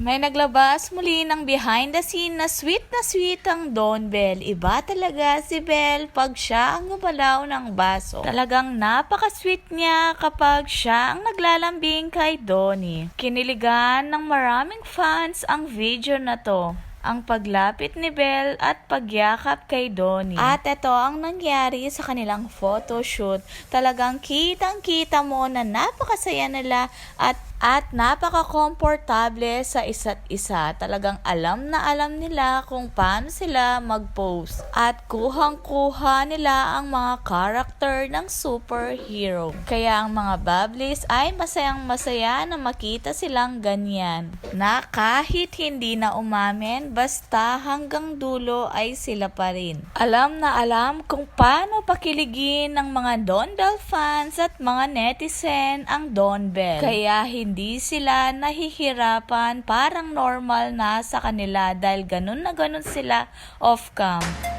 May naglabas muli ng behind the scene na sweet na sweet ang Don Bell. Iba talaga si Bell pag siya ang gumalaw ng baso. Talagang napaka-sweet niya kapag siya ang naglalambing kay Donnie. Kiniligan ng maraming fans ang video na to ang paglapit ni Belle at pagyakap kay Donnie. At ito ang nangyari sa kanilang photoshoot. Talagang kitang-kita mo na napakasaya nila at at napaka-komportable sa isa't isa. Talagang alam na alam nila kung paano sila mag-pose. At kuhang-kuha nila ang mga character ng superhero. Kaya ang mga Bablis ay masayang masaya na makita silang ganyan. Na kahit hindi na umamin, basta hanggang dulo ay sila pa rin. Alam na alam kung paano pakiligin ng mga Don Bell fans at mga netizen ang Don Bell. Kaya hindi sila nahihirapan parang normal na sa kanila dahil ganun na ganun sila off-cam.